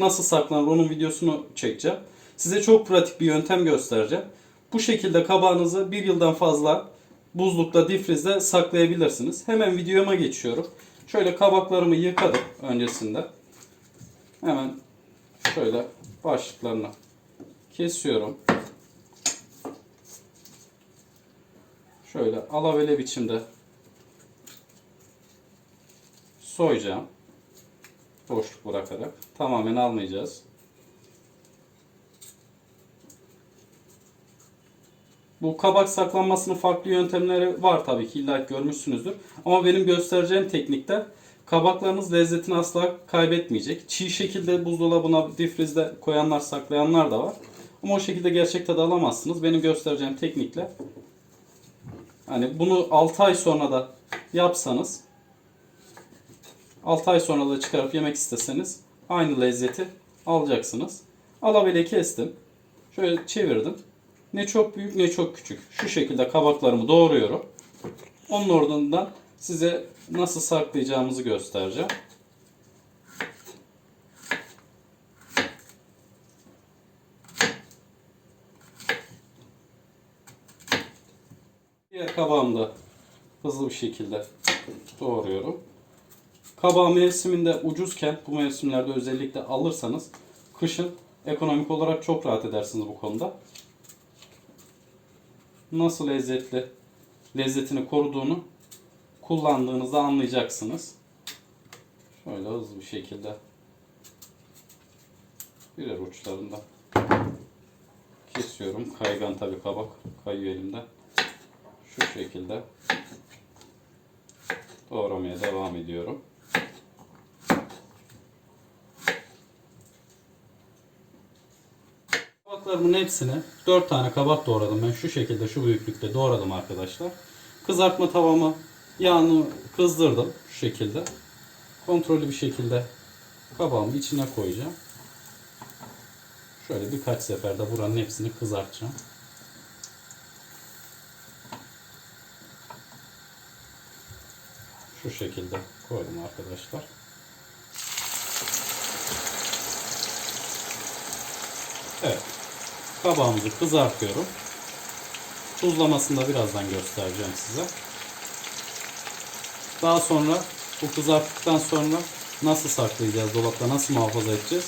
nasıl saklanır onun videosunu çekeceğim. Size çok pratik bir yöntem göstereceğim. Bu şekilde kabağınızı bir yıldan fazla buzlukta, difrizde saklayabilirsiniz. Hemen videoma geçiyorum. Şöyle kabaklarımı yıkadım öncesinde. Hemen şöyle başlıklarını kesiyorum. Şöyle alavele biçimde soyacağım. Boşluk bırakarak. Tamamen almayacağız. Bu kabak saklanmasının farklı yöntemleri var tabii ki illa görmüşsünüzdür. Ama benim göstereceğim teknikte kabaklarınız lezzetini asla kaybetmeyecek. Çiğ şekilde buzdolabına, difrizde koyanlar, saklayanlar da var. Ama o şekilde gerçek tadı alamazsınız. Benim göstereceğim teknikle hani bunu 6 ay sonra da yapsanız 6 ay sonra da çıkarıp yemek isteseniz aynı lezzeti alacaksınız. Alabele kestim. Şöyle çevirdim. Ne çok büyük ne çok küçük. Şu şekilde kabaklarımı doğruyorum. Onun ardından size nasıl saklayacağımızı göstereceğim. Diğer kabağımı da hızlı bir şekilde doğruyorum. Kabağ mevsiminde ucuzken bu mevsimlerde özellikle alırsanız kışın ekonomik olarak çok rahat edersiniz bu konuda. Nasıl lezzetli lezzetini koruduğunu kullandığınızda anlayacaksınız. Şöyle hızlı bir şekilde birer uçlarında kesiyorum. Kaygan tabi kabak kayıyor elimde. Şu şekilde doğramaya devam ediyorum. Kabaklarımın hepsini 4 tane kabak doğradım. Ben şu şekilde şu büyüklükte doğradım arkadaşlar. Kızartma tavamı yağını kızdırdım şu şekilde. Kontrollü bir şekilde kabağımı içine koyacağım. Şöyle birkaç seferde buranın hepsini kızartacağım. Şu şekilde koydum arkadaşlar. Evet. Kabağımızı kızartıyorum. Tuzlamasını da birazdan göstereceğim size. Daha sonra bu kızarttıktan sonra nasıl saklayacağız, dolapta nasıl muhafaza edeceğiz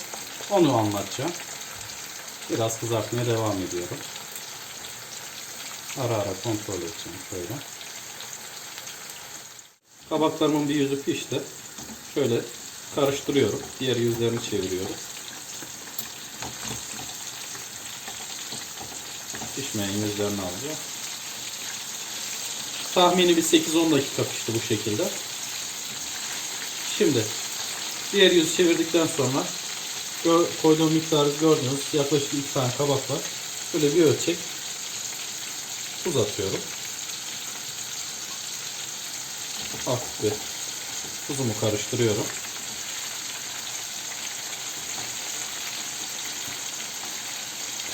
onu anlatacağım. Biraz kızartmaya devam ediyorum. Ara ara kontrol edeceğim şöyle. Kabaklarımın bir yüzü pişti. Şöyle karıştırıyorum. Diğer yüzlerini çeviriyorum. Pişmeyen yüzlerini alacağım. Tahmini bir 8-10 dakika pişti bu şekilde. Şimdi diğer yüzü çevirdikten sonra koyduğum miktarı gördünüz. Yaklaşık 2 tane kabak var. Böyle bir ölçek tuz atıyorum. Hafif bir tuzumu karıştırıyorum.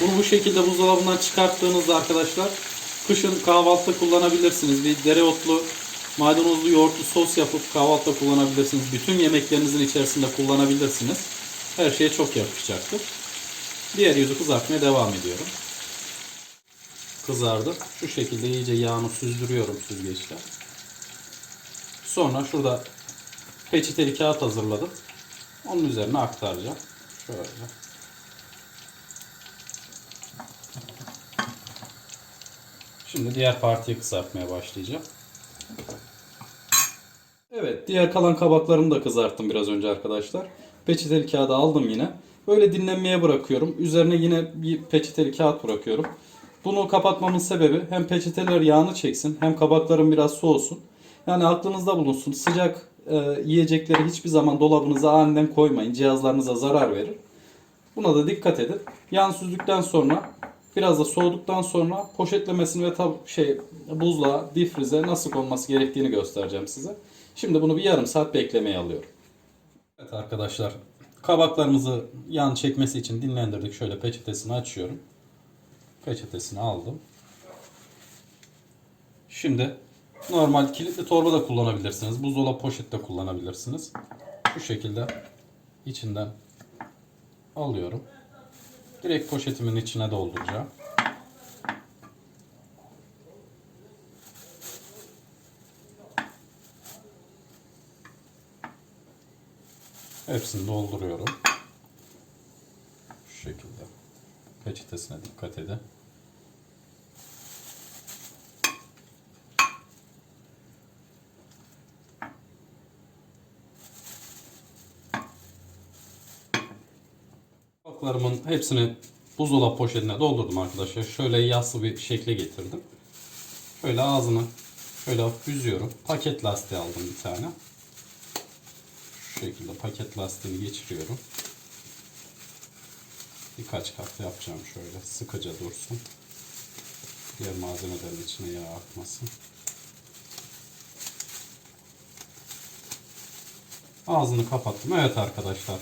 Bunu bu şekilde buzdolabından çıkarttığınızda arkadaşlar kışın kahvaltıda kullanabilirsiniz. Bir dereotlu, maydanozlu, yoğurtlu sos yapıp kahvaltıda kullanabilirsiniz. Bütün yemeklerinizin içerisinde kullanabilirsiniz. Her şeye çok yakışacaktır. Diğer yüzü kızartmaya devam ediyorum. Kızardı. Şu şekilde iyice yağını süzdürüyorum süzgeçle. Sonra şurada peçeteli kağıt hazırladım. Onun üzerine aktaracağım. Şöyle. Şimdi diğer partiyi kızartmaya başlayacağım. Evet, diğer kalan kabaklarımı da kızarttım biraz önce arkadaşlar. Peçeteli kağıdı aldım yine. Böyle dinlenmeye bırakıyorum. Üzerine yine bir peçeteli kağıt bırakıyorum. Bunu kapatmamın sebebi hem peçeteler yağını çeksin hem kabakların biraz soğusun. Yani aklınızda bulunsun. Sıcak e, yiyecekleri hiçbir zaman dolabınıza aniden koymayın. Cihazlarınıza zarar verir. Buna da dikkat edin. Yağ süzdükten sonra biraz da soğuduktan sonra poşetlemesini ve tab şey buzluğa, difrize nasıl konması gerektiğini göstereceğim size. Şimdi bunu bir yarım saat beklemeye alıyorum. Evet arkadaşlar kabaklarımızı yağ çekmesi için dinlendirdik. Şöyle peçetesini açıyorum. Peçetesini aldım. Şimdi normal kilitli torba da kullanabilirsiniz. Buzdolabı poşet de kullanabilirsiniz. Şu şekilde içinden alıyorum. Direkt poşetimin içine dolduracağım. Hepsini dolduruyorum. Şu şekilde. Peçetesine dikkat edin. Kabaklarımın hepsini buzdolabı poşetine doldurdum arkadaşlar. Şöyle yassı bir şekle getirdim. Şöyle ağzını şöyle büzüyorum. Paket lastiği aldım bir tane. Şu şekilde paket lastiğini geçiriyorum. Birkaç kat yapacağım şöyle. Sıkıca dursun. Diğer malzemelerin içine yağ akmasın. Ağzını kapattım. Evet arkadaşlar.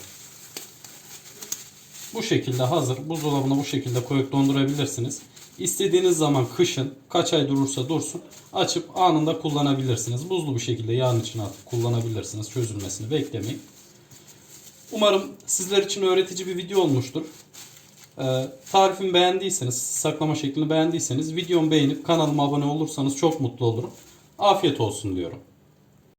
Bu şekilde hazır. Buzdolabına bu şekilde koyup dondurabilirsiniz. İstediğiniz zaman kışın kaç ay durursa dursun açıp anında kullanabilirsiniz. Buzlu bir şekilde yağın içine atıp kullanabilirsiniz. Çözülmesini beklemeyin. Umarım sizler için öğretici bir video olmuştur. Ee, tarifimi beğendiyseniz, saklama şeklini beğendiyseniz videomu beğenip kanalıma abone olursanız çok mutlu olurum. Afiyet olsun diyorum.